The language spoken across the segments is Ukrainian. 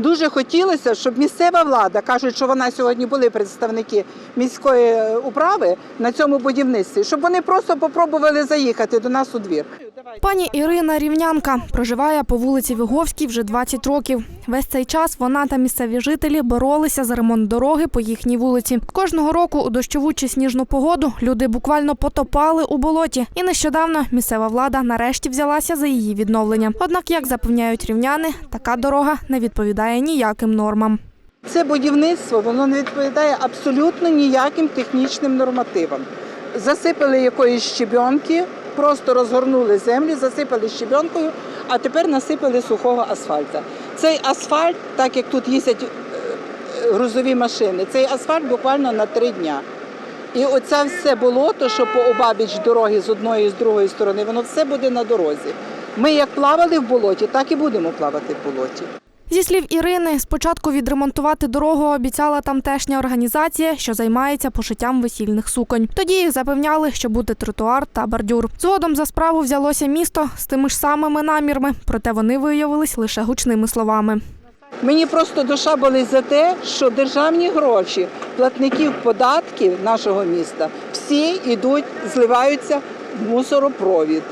Дуже хотілося, щоб місцева влада кажуть, що вона сьогодні були представники міської е, управи на цьому будівництві, щоб вони просто попробували заїхати до нас у двір. Пані Ірина Рівнянка проживає по вулиці Виговській вже 20 років. Весь цей час вона та місцеві жителі боролися за ремонт дороги по їхній вулиці. Кожного року у дощову чи сніжну погоду люди буквально потопали у болоті. І нещодавно місцева влада нарешті взялася за її відновлення. Однак, як запевняють рівняни, така дорога не відповідає ніяким нормам. Це будівництво воно не відповідає абсолютно ніяким технічним нормативам. Засипали якоїсь щебенки, просто розгорнули землю, засипали щебенкою, а тепер насипали сухого асфальта. Цей асфальт, так як тут їздять е, грузові машини, цей асфальт буквально на три дня. І оце все болото, що по обабіч дороги з одної і з другої сторони, воно все буде на дорозі. Ми як плавали в болоті, так і будемо плавати в болоті. Зі слів Ірини, спочатку відремонтувати дорогу обіцяла тамтешня організація, що займається пошиттям весільних суконь. Тоді їх запевняли, що буде тротуар та бордюр. Згодом за справу взялося місто з тими ж самими намірами, проте вони виявились лише гучними словами. Мені просто душа болить за те, що державні гроші платників податків нашого міста всі йдуть, зливаються в мусоропровід.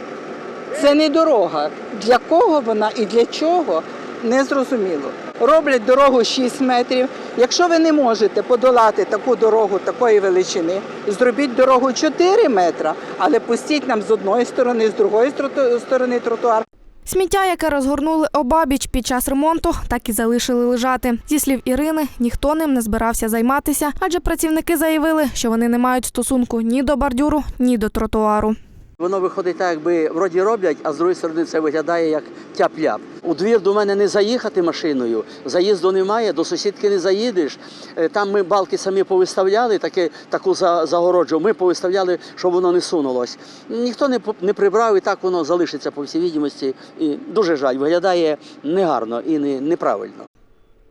Це не дорога. Для кого вона і для чого не зрозуміло. Роблять дорогу 6 метрів. Якщо ви не можете подолати таку дорогу такої величини, зробіть дорогу 4 метра, але пустіть нам з одної сторони, з другої сторони тротуар. Сміття, яке розгорнули обабіч під час ремонту, так і залишили лежати. Зі слів Ірини, ніхто ним не збирався займатися, адже працівники заявили, що вони не мають стосунку ні до бордюру, ні до тротуару. Воно виходить так, якби вроді роблять, а з другої сторони це виглядає як тяп-ляп. У двір до мене не заїхати машиною, заїзду немає, до сусідки не заїдеш. Е, Там ми балки самі повиставляли, таке, таку загороджу. Ми повиставляли, щоб воно не сунулось. Ніхто не, не прибрав, і так воно залишиться по всій відомості. І дуже жаль, виглядає негарно і не, неправильно.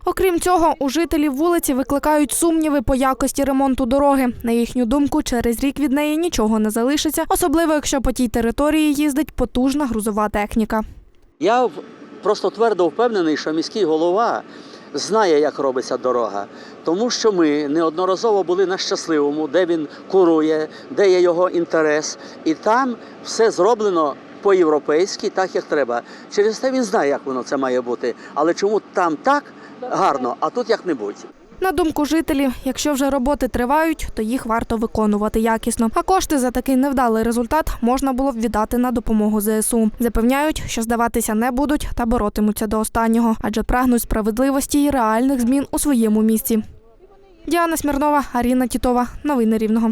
Окрім цього, у жителів вулиці викликають сумніви по якості ремонту дороги. На їхню думку, через рік від неї нічого не залишиться, особливо якщо по тій території їздить потужна грузова техніка. Я просто твердо впевнений, що міський голова знає, як робиться дорога, тому що ми неодноразово були на щасливому, де він курує, де є його інтерес, і там все зроблено. По-європейськи, так як треба. Через те він знає, як воно це має бути. Але чому там так гарно, а тут як-небудь. На думку жителів, якщо вже роботи тривають, то їх варто виконувати якісно. А кошти за такий невдалий результат можна було б віддати на допомогу ЗСУ. Запевняють, що здаватися не будуть та боротимуться до останнього, адже прагнуть справедливості і реальних змін у своєму місті. Діана Смірнова, Аріна Тітова. Новини Рівного.